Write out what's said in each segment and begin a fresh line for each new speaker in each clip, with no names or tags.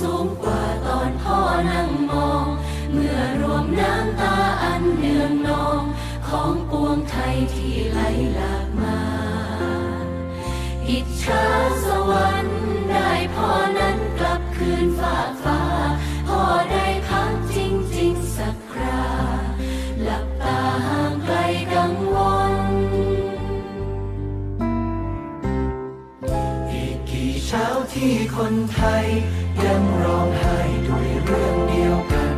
สูงกว่าตอนพ่อนั่งมอง เมื่อรวมน้ำตาอันเนืองนอง ของปวงไทยที่ไหลหลากมาอิจฉา ที่คนไทย ยังร้องไห้ด้วยเรื่องเดียวกัน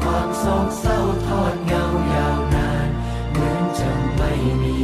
ความโศงเศร้าทอดเงายาวนาน เหมือนจะไม่มี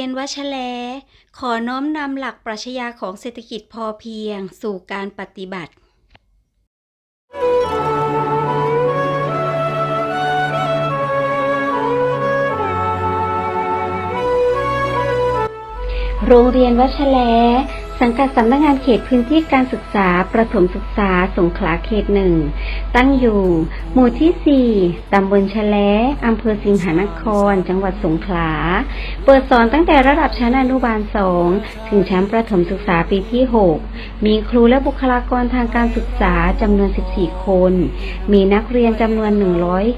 ียนวัชแล ขอน้อมนำหลัก
ปรัชญาของเศรษฐกิจพอเพียงสู่การปฏิบัติ โรงเรียนวัชแล สังกัดสำนักงงานเขตพื้นที่การศึกษา ประถมศึกษาสงขลาเขตหนึ่ง ตั้งอยู่ หมู่ที่ 4 ตำบลชะแลอำเภอสิงหานคร จังหวัดสงขลา เปิดสอนตั้งแต่ระดับชั้นอนุบาล 2 ถึงชั้นประถมศึกษาปีที่ 6 มีครูและบุคลากรทางการศึกษาจำนวน 14 คน มีนักเรียนจำนวน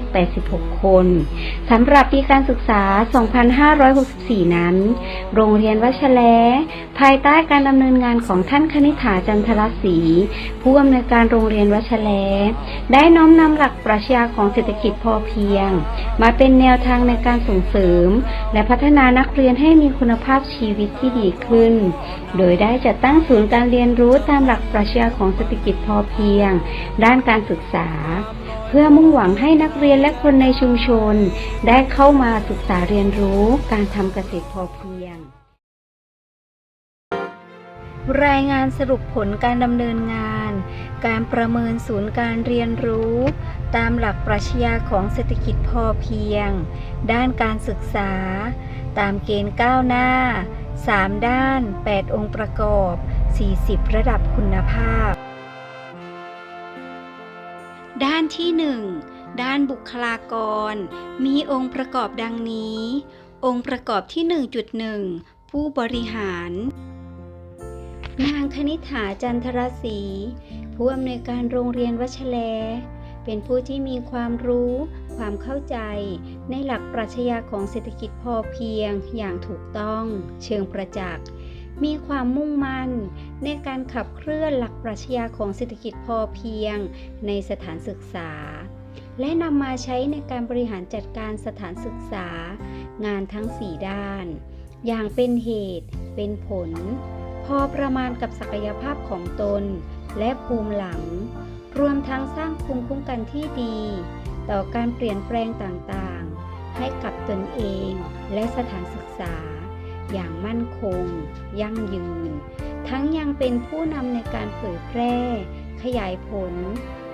186 คน สำหรับปีการศึกษา 2564 นั้น โรงเรียนวัชแล ภายใต้การดำเนินงานของท่านคณิษฐาจันทรศรีผู้อำนวยการโรงเรียนวัชแลได้น้อมนำหลักปรัชญาของเศรษฐกิจพอเพียง มาเป็นแนวทางในการส่งเสริม และพัฒนานักเรียนให้มีคุณภาพชีวิตที่ดีขึ้น โดยได้จัดตั้งศูนย์การเรียนรู้ตามหลักปรัชญาของเศรษฐกิจพอเพียง ด้านการศึกษา เพื่อมุ่งหวังให้นักเรียนและคนในชุมชน ได้เข้ามาศึกษาเรียนรู้การทำเกษตรพอเพียงรายงานสรุปผลการดำเนินงาน การประเมินศูนย์การเรียนรู้ ตามหลักปรัชญาของเศรษฐกิจพอเพียง ด้านการศึกษา ตามเกณฑ์ก้าวหน้า 3 ด้าน 8 องค์ประกอบ 40 ระดับคุณภาพ ด้านที่ 1 ด้านบุคลากร มีองค์ประกอบดังนี้ องค์ประกอบที่ 1.1 ผู้บริหาร นางคณิษฐาจันทรศรีผู้อำนวยการโรงเรียนวัชแล เป็นผู้ที่มีความรู้ ความเข้าใจ ในหลักปรัชญาของเศรษฐกิจพอเพียงอย่างถูกต้อง เชิงประจักษ์มีความมุ่งมั่น ในการขับเคลื่อนหลักปรัชญาของเศรษฐกิจพอเพียง ในสถานศึกษา และนำมาใช้ในการบริหารจัดการสถานศึกษา งานทั้ง 4 ด้าน อย่างเป็นเหตุ เป็นผล พอประมาณกับศักยภาพของตน และภูมิหลัง รวมทั้งสร้างภูมิคุ้มกันที่ดี ต่อการเปลี่ยนแปลงต่างๆ ให้กับตนเองและสถานศึกษา อย่างมั่นคง ยั่งยืน ทั้งยังเป็นผู้นำในการเผยแพร่ ขยายผล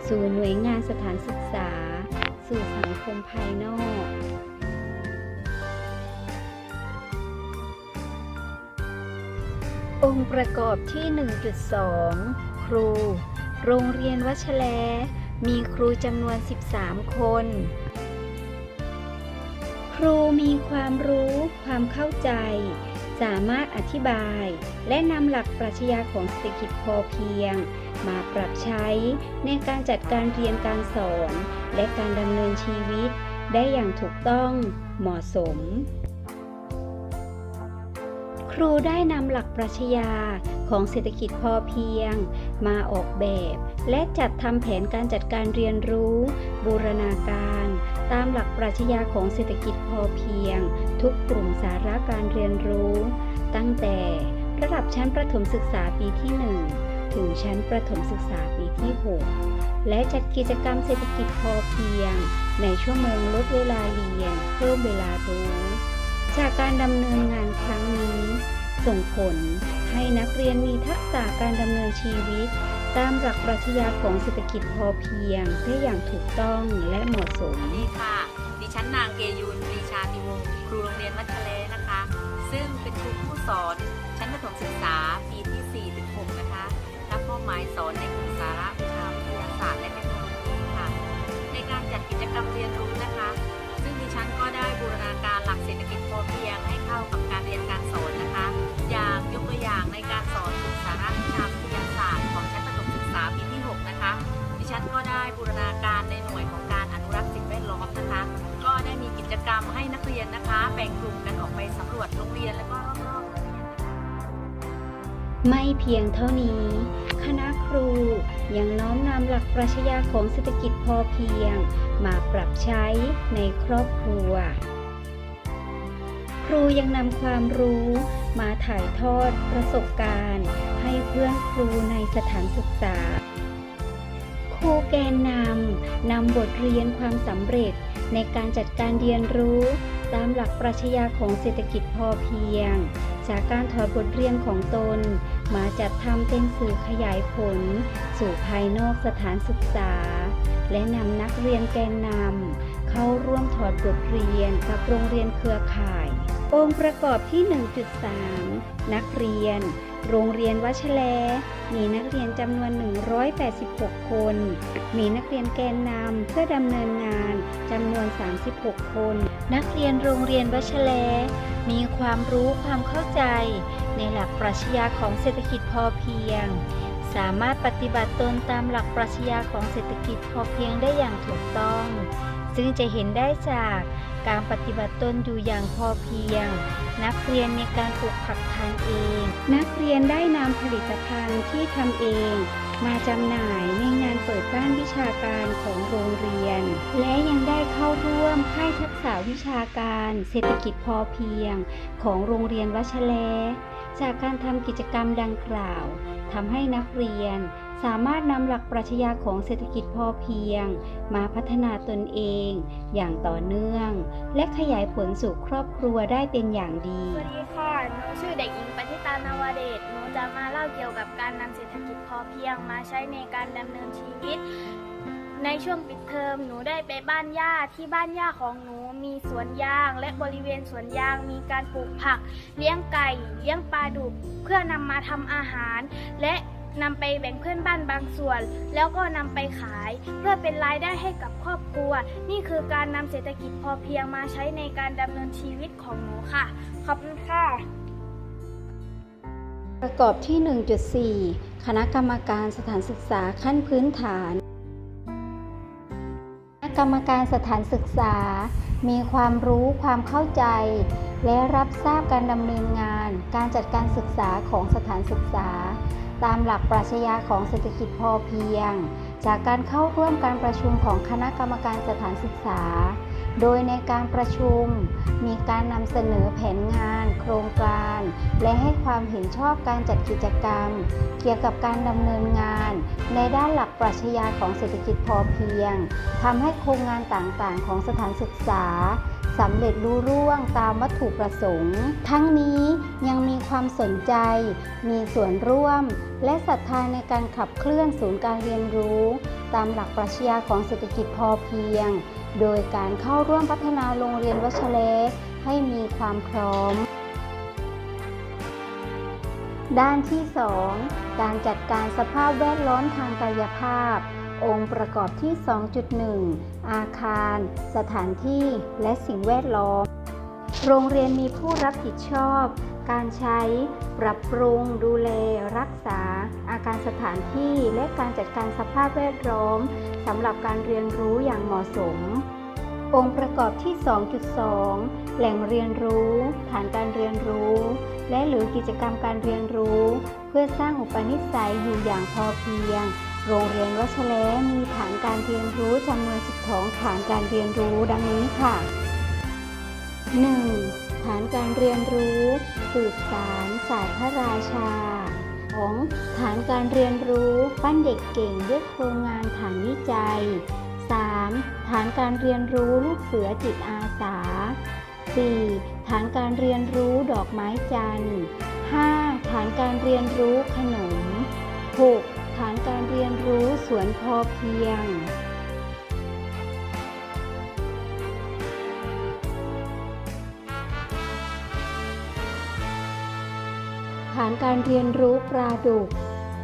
สู่หน่วยงานสถานศึกษา สู่สังคมภายนอก องค์ประกอบที่ 1.2 ครู โรงเรียนวัชแล มีครูจำนวน 13 คน ครูมีความรู้ ความเข้าใจ สามารถอธิบาย และนำหลักปรัชญาของเศรษฐกิจพอเพียง มาปรับใช้ในการจัดการเรียนการสอน และการดำเนินชีวิต ได้อย่างถูกต้องเหมาะสม รูได้นำหลักปรัชญาของเศรษฐกิจพอเพียง มาออกแบบ และจัดทำแผนการจัดการเรียนรู้ บูรณาการ ตามหลักปรัชญาของเศรษฐกิจพอเพียง ทุกกลุ่มสาระการเรียนรู้ ตั้งแต่ระดับชั้นประถมศึกษาปีที่ 1 ถึงชั้นประถมศึกษาปีที่ 6 และจัดกิจกรรมเศรษฐกิจพอเพียง ในชั่วโมงลดเวลาเรียน เพิ่มเวลารู้ จากการดำเนินงานครั้งนี้ ส่งผลให้นักเรียนมีทักษะการดำเนินชีวิต ตามหลักปรัชญาของเศรษฐกิจพอเพียงได้อย่างถูกต้องและเหมาะสม
สวัสดีค่ะ ดิฉันนางเกยุนปรีชาติวงครูโรงเรียนวัดทะเลนะคะ ซึ่งเป็นครูผู้สอน ชั้นประถมศึกษาปีที่ 4 ถึง 6 นะคะ รับมอบหมายสอนในกลุ่มสาระวิชาวิทยาศาสตร์และเทคโนโลยีค่ะ ในการจัดกิจกรรมเรียนรู้นะคะ บูรณาการหลักเศรษฐกิจพอเพียงให้เข้ากับการเรียนการสอนนะคะ อย่างยกตัวอย่างในการสอนสาระวิชาวิทยาศาสตร์ของชั้นประถมศึกษาปีที่ 6 นะคะ ดิฉันก็ได้บูรณาการในหน่วยของการอนุรักษ์สิ่งแวดล้อมนะคะ ก็ได้มีกิจกรรมให้นักเรียนนะคะ แบ่งกลุ่มกันออกไปสำรวจโรงเรียนแล้วก็รอบๆโรงเรียน
ไม่เพียงเท่านี้ ครูยังน้อมนำหลักปรัชญาของเศรษฐกิจพอเพียง มาปรับใช้ในครอบครัว ครูยังนำความรู้มาถ่ายทอดประสบการณ์ ให้เพื่อนครูในสถานศึกษา ครูแกนนำนำบทเรียนความสำเร็จในการจัดการเรียนรู้ ตามหลักปรัชญาของเศรษฐกิจพอเพียง จากการถอดบทเรียนของตน มาจัดทำเป็นสื่อขยายผล สู่ภายนอกสถานศึกษา และนำนักเรียนแกนนำเข้าร่วมถอดบทเรียนกับโรงเรียนเครือข่าย องค์ประกอบที่ 1.3 นักเรียน โรงเรียนวัชแล มีนักเรียนจำนวน 186 คน มีนักเรียนแกนนำเพื่อดำเนินงานจำนวน 36 คน นักเรียนโรงเรียนวัชแล มีความรู้ความเข้าใจ ในหลักปรัชญาของเศรษฐกิจพอเพียง สามารถปฏิบัติตนตามหลักปรัชญาของเศรษฐกิจพอเพียงได้อย่างถูกต้อง ซึ่งจะเห็นได้จากการปฏิบัติตนอยู่อย่างพอเพียง นักเรียนมีการปลูกผักทานเอง นักเรียนได้นำผลิตภัณฑ์ที่ทำเอง มาจำหน่ายในงานเปิดบ้านวิชาการของโรงเรียน และยังได้เข้าร่วมค่ายทักษะวิชาการ เศรษฐกิจพอเพียง ของโรงเรียนวัชแล จากการทำกิจกรรมดังกล่าวทำให้นักเรียน สามารถนำหลักปรัชญาของเศรษฐกิจพอเพียง มาพัฒนาตนเอง อย่างต่อเนื่อง และขยายผลสู่ครอบครัวได้เป็นอย่างดี
สวัสดีค่ะ หนูชื่อเด็กหญิงปฏิตานาวเดช หนูจะมาเล่าเกี่ยวกับการนำเศรษฐกิจพอเพียงมาใช้ในการดำเนินชีวิต ในช่วงปิดเทอมหนูได้ไปบ้านย่าที่บ้านย่าของหนูมีสวนยาง และบริเวณสวนยางมีการปลูกผัก เลี้ยงไก่ เลี้ยงปลาดุก เพื่อนำมาทำอาหาร และ นำไปแบ่งเพื่อนบ้านบางส่วน แล้วก็นำไปขาย เพื่อเป็นรายได้ให้กับครอบครัว นี่คือการนำเศรษฐกิจพอเพียงมาใช้ในการดำเนินชีวิตของหนูค่ะ ขอบคุณค่ะ
ประกอบที่ 1.4 คณะกรรมการสถานศึกษาขั้นพื้นฐานคณะกรรมการสถานศึกษา มีความรู้ความเข้าใจและรับทราบการดำเนินงาน การจัดการศึกษาของสถานศึกษา ตามหลักปรัชญาของเศรษฐกิจพอเพียง จากการเข้าร่วมการประชุมของคณะกรรมการสถานศึกษา โดยในการประชุมมีการนำเสนอแผนงาน โครงการ และให้ความเห็นชอบการจัดกิจกรรม เกี่ยวกับการดำเนินงาน ในด้านหลักปรัชญาของเศรษฐกิจพอเพียงทำให้โครงงานต่างๆ ของสถานศึกษาสำเร็จรุ่ร่วงตามวัตถุประสงค์ ทั้งนี้ยังมีความสนใจ มีส่วนร่วม และศรัทธาในการขับเคลื่อนศูนย์การเรียนรู้ ตามหลักปรัชญาของเศรษฐกิจพอเพียง โดยการเข้าร่วมพัฒนาโรงเรียนวัชเลให้มีความพร้อม ด้านที่ 2 การจัดการสภาพแวดล้อมทางกายภาพ องค์ประกอบที่ 2.1 อาคาร สถานที่ และสิ่งแวดล้อม โรงเรียนมีผู้รับผิดชอบ การใช้ปรับปรุงดูแลรักษา อาการสถานที่และการจัดการสภาพแวดล้อมสำหรับการเรียนรู้อย่างเหมาะสม องค์ประกอบที่ 2.2 แหล่งเรียนรู้ ฐานการเรียนรู้ และหรือกิจกรรมการเรียนรู้ เพื่อสร้างอุปนิสัยอยู่อย่างพอเพียง โรงเรียนวัชแลมีฐานการเรียนรู้จำนวน 12 ฐานการเรียนรู้ดังนี้ค่ะ 1. ฐานการเรียนรู้ สืบสารศาสตร์พระราชา 2. ฐานการเรียนรู้ปั้นเด็กเก่งด้วยโครงงานฐานวิจัย 3. ฐานการเรียนรู้ลูกเสือจิตอาสา 4. ฐานการเรียนรู้ดอกไม้จันทร์ 5. ฐานการเรียนรู้ขนม 6. ฐานการเรียนรู้สวนพอเพียงานการเรียนรู้ปลาดุก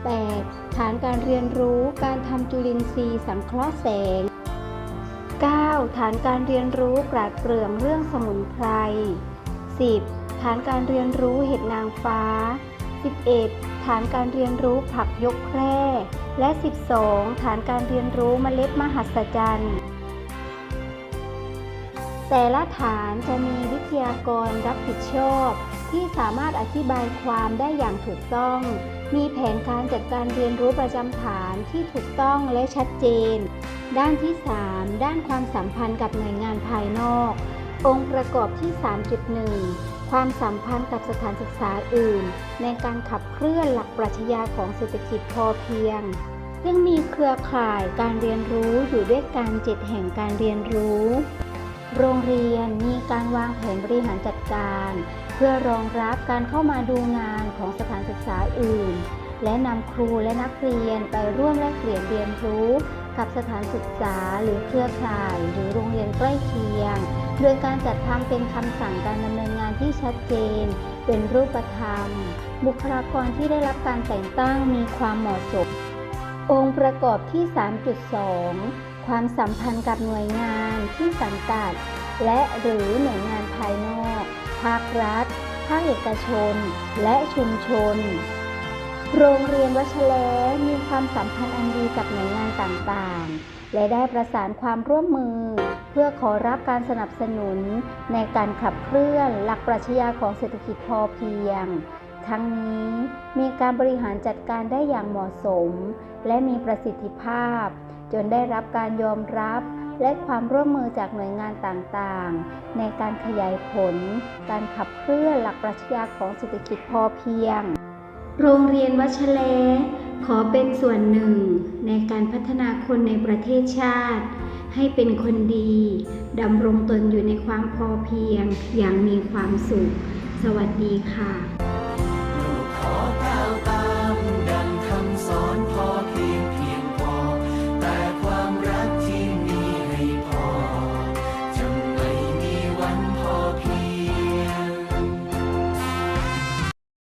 8. ฐานการเรียนรู้การทำจุลินทรีย์สังเคราะห์แสง 9. ฐานการเรียนรู้ปราดเปรื่องเรื่องสมุนไพร 10. ฐานการเรียนรู้เห็ดนางฟ้า 11. ฐานการเรียนรู้ผักยกแคร่และ 12. ฐานการเรียนรู้เมล็ดมหัศจรรย์ แต่ละฐานจะมีวิทยากรรับผิดชอบ ที่สามารถอธิบายความได้อย่างถูกต้อง มีแผนการจัดการเรียนรู้ประจำฐานที่ถูกต้องและชัดเจน ด้านที่ 3 ด้านความสัมพันธ์กับหน่วยงานภายนอก องค์ประกอบที่ 3.1 ความสัมพันธ์กับสถานศึกษาอื่น ในการขับเคลื่อนหลักปรัชญาของเศรษฐกิจพอเพียง ซึ่งมีเครือข่ายการเรียนรู้อยู่ด้วยกันเจ็ดแห่งการเรียนรู้ โรงเรียนมีการวางแผนบริหารจัดการ เพื่อรองรับการเข้ามาดูงานของสถานศึกษาอื่น และนำครูและนักเรียนไปร่วมแลกเปลี่ยนเรียนรู้ กับสถานศึกษาหรือเครือข่าย หรือโรงเรียนใกล้เคียง โดยการจัดทำเป็นคำสั่งการดำเนินงานที่ชัดเจน เป็นรูปธรรม บุคลากรที่ได้รับการแต่งตั้งมีความเหมาะสมองค์ประกอบที่ 3.2 ความสัมพันธ์กับหน่วยงานที่สังกัด และหรือหน่วยงานภายนอก ภาครัฐ ภาคเอกชน และชุมชน โรงเรียนวัชแลมีความสัมพันธ์อันดีกับหน่วยงานต่างๆ และได้ประสานความร่วมมือ เพื่อขอรับการสนับสนุนในการขับเคลื่อนหลักปรัชญาของเศรษฐกิจพอเพียงทั้งนี้มีการบริหารจัดการได้อย่างเหมาะสม และมีประสิทธิภาพ จนได้รับการยอมรับ และความร่วมมือจากหน่วยงานต่างๆ ในการขยายผล การขับเคลื่อนหลักปรัชญาของเศรษฐกิจพอเพียง โรงเรียนวัชเลขอเป็นส่วนหนึ่งในการพัฒนาคนในประเทศชาติ ให้เป็นคนดีดำรงตนอยู่ในความพอเพียงอย่างมีความสุข สวัสดีค่ะ